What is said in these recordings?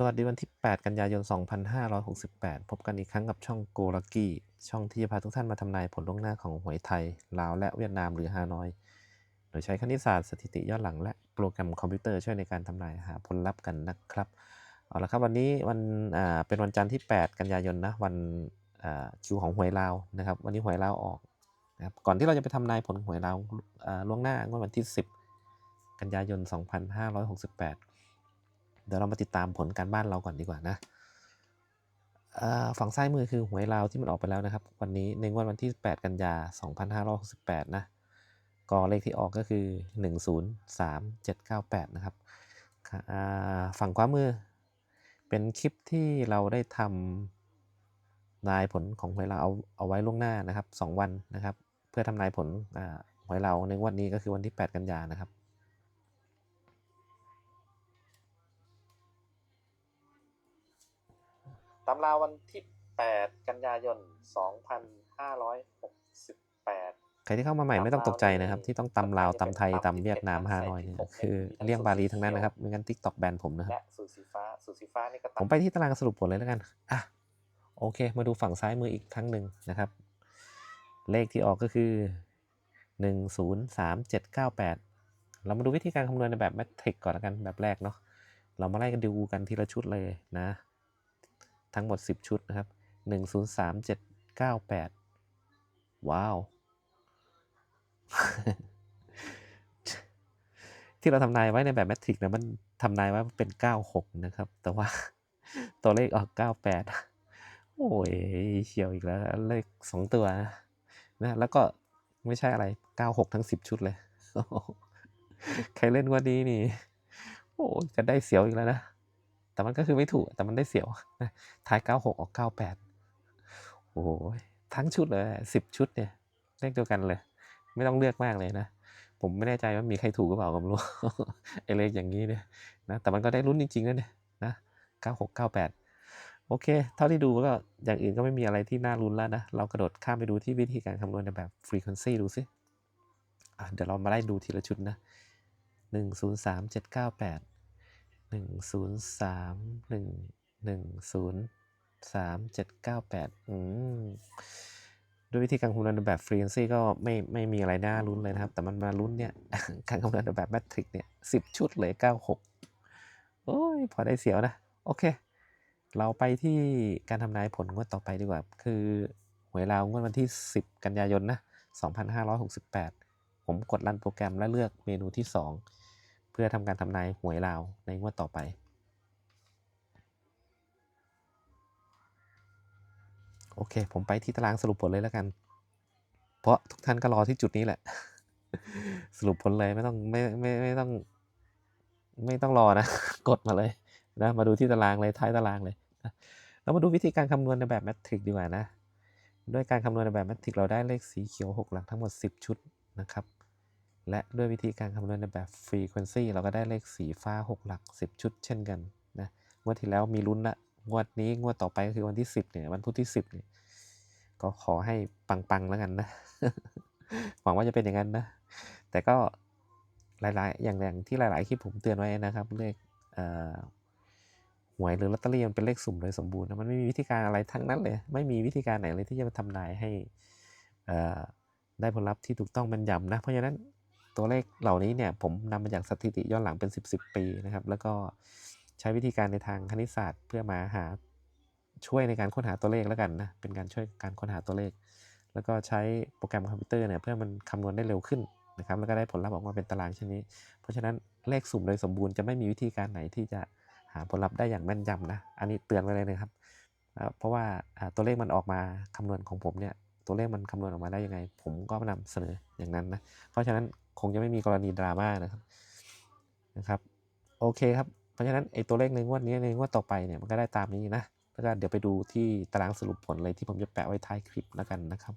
สวัสดีวันที่ 8 กันยายน 2568 พบกันอีกครั้งกับช่องโกลักกี้ ช่องที่จะพาทุกท่านมาทำนายผลล่วงหน้าของหวยไทย ลาว และเวียดนามหรือฮานอย โดยใช้คณิตศาสตร์สถิติย้อนหลังและโปรแกรมคอมพิวเตอร์ช่วยในการทำนายหาผลลัพธ์กันนะครับ เอาละครับวันนี้วันเป็นวันจันทร์ที่ 8 กันยายนนะวันคิวของหวยลาวนะครับ วันนี้หวยลาวออกนะครับก่อนที่เราจะไปทำนายผลหวยลาวล่วงหน้างวดวันที่ 10 กันยายน 2568 เดี๋ยวเรามาติดตามผลการบ้านเราก่อนดีกว่านะฝั่งซ้ายมือคือหวยลาวที่มันออกไปแล้วนะครับ วันนี้ในงวดวันที่ 8 กันยา 2568 นะก็เลขที่ออกก็คือ 103798 นะครับฝั่งขวามือ เป็นคลิปที่เราได้ทำนายผลของหวยลาวเอาเอาไว้ล่วงหน้านะครับ 2 วันนะครับ เพื่อทำนายผลหวยลาวในงวดนี้ก็คือวันที่ 8 กันยานะครับ ตำราวันที่ 8 กันยายน 2568 ใครที่เข้ามาใหม่ไม่ต้องตกใจนะครับ ที่ต้องตำลาวตำไทยตำเวียดนามฮานอยเนี่ยคือเลี่ยงบาลีทั้งนั้นนะครับไม่งั้นทิกตอกแบนผมนะครับและสูตรสีฟ้าสูตรสีฟ้านี่ก็ผมไปที่ตารางสรุปผลเลยแล้วกันอะโอเค มาดูฝั่งซ้ายมืออีกครั้งหนึ่งนะครับ เลขที่ออกก็คือ 103798 เรามาดูวิธีการคำนวณในแบบแมทริกก่อนแล้วกันแบบแรกเนาะเรามาไล่กันดูกันทีละชุดเลยนะ ทั้งหมด 10 ชุดนะครับ 103798 ว้าว ที่เราทำนายไว้ในแบบแมทริกนะมันทำนายไว้เป็น 96 นะครับ แต่ว่าตัวเลขออก 98 โอ้ยเฉียวอีกแล้ว เลข 2 ตัวนะนะแล้วก็ไม่ใช่อะไร 96 ทั้ง 10 ชุดเลย ใครเล่นวันนี้นี่ โอ้ยจะได้เสียวอีกแล้วนะ แต่มันก็คือไม่ถูก แต่มันได้เสียวท้าย 96 ออก 98 โอ้ยทั้งชุดเลย 10 ชุดเนี่ยเลขเดียวกันเลย ไม่ต้องเลือกมากเลยนะ ผมไม่แน่ใจว่ามีใครถูกหรือเปล่าก็ไม่รู้ไอเลขอย่างนี้เนี่ยนะ แต่มันก็ได้ลุ้นจริงๆนะเนี่ยนะ 96 98 โอเค เท่าที่ดูก็อย่างอื่นก็ไม่มีอะไรที่น่าลุ้นแล้วนะ เรากระโดดข้ามไปดูที่วิธีการคำนวณในแบบ frequency ดูสิเดี๋ยวเรามาไล่ดูทีละชุดนะ 103 798 103 1 103 798อืมด้วยวิธีการคำนวณในแบบ frequency ก็ไม่ไม่มีอะไรน่าลุ้นเลยนะครับ แต่มันมาลุ้นเนี่ย การคำนวณในแบบแมทริกเนี่ยสิบชุดเลย96โอ้ยพอได้เสียวนะ โอเค เราไปที่การทำนายผลงวดต่อไปดีกว่า คือหวยลาวงวดวันที่ 10 กันยายนนะ 2568 ผมกดรันโปรแกรมและเลือกเมนูที่ 2 พื่อทำการทำนายหวยลาวในงวดต่อไปโอเค ผมไปที่ตารางสรุปผลเลยแล้วกัน เพราะทุกท่านก็รอที่จุดนี้แหละ สรุปผลเลยไม่ต้องไม่ไม่ไม่ต้อง ไม่ต้องรอนะ กดมาเลยนะมาดูที่ตารางเลยท้ายตารางเลยนะเรามาดูวิธีการคำนวณในแบบแมทริกดีกว่านะ ด้วยการคำนวณในแบบแมทริกเราได้เลขสีเขียว 6 หลักทั้งหมด 10 ชุดนะครับ และด้วยวิธีการคำนวณในแบบ Frequency เราก็ได้เลขสีฟ้า 6 หลัก 10 ชุด เช่นกันนะงวดที่แล้วมีลุ้นละงวดนี้งวดต่อไปก็คือวันที่ 10เนี่ยวันพุธที่ 10เนี่ยก็ขอให้ปังๆแล้วกันนะ หวังว่าจะเป็นอย่างนั้นนะ แต่ก็หลายๆ อย่างอย่างที่หลาย ๆ คลิปผมเตือนไว้นะครับเลขเหวยหรือลอตเตอรี่มันเป็นเลขสุ่มโดยสมบูรณ์นะมันไม่มีวิธีการอะไรทั้งนั้นเลย ไม่มีวิธีการไหนเลยที่จะมาทำนายให้ได้ผลลัพธ์ที่ถูกต้องแม่นยำนะ เพราะฉะนั้น ตัวเลขเหล่านี้เนี่ยผมนำมาจากสถิติย้อนหลังเป็น 10 10ปีนะครับ แล้วก็ใช้วิธีการในทางคณิตศาสตร์ เพื่อมาหาช่วยในการค้นหาตัวเลขแล้วกันนะ เป็นการช่วยการค้นหาตัวเลข แล้วก็ใช้โปรแกรมคอมพิวเตอร์เนี่ยเพื่อมันคำนวณได้เร็วขึ้นนะครับ แล้วก็ได้ผลลัพธ์ออกมาเป็นตารางเช่นนี้ เพราะฉะนั้นเลขสุ่มโดยสมบูรณ์จะไม่มีวิธีการไหนที่จะหาผลลัพธ์ได้อย่างแม่นยำนะ อันนี้เตือนไว้เลยนะครับ เพราะว่าตัวเลขมันออกมาคำนวณของผมเนี่ย ตัวเลขมันคำนวณออกมาได้ยังไง ผมก็นำเสนออย่างนั้นนะ เพราะฉะนั้น คงจะไม่มีกรณีดราม่านะครับนะครับโอเคครับเพราะฉะนั้นไอ้ตัวเลขในงวดนี้ในงวดต่อไปเนี่ยมันก็ได้ตามนี้นะแล้วก็เดี๋ยวไปดูที่ตารางสรุปผลเลยที่ผมจะแปะไว้ท้ายคลิปแล้วกันนะครับ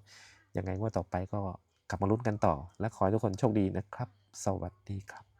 ยังไงงวดต่อไปก็กลับมาลุ้นกันต่อ และขอให้ทุกคนโชคดีนะครับ สวัสดีครับ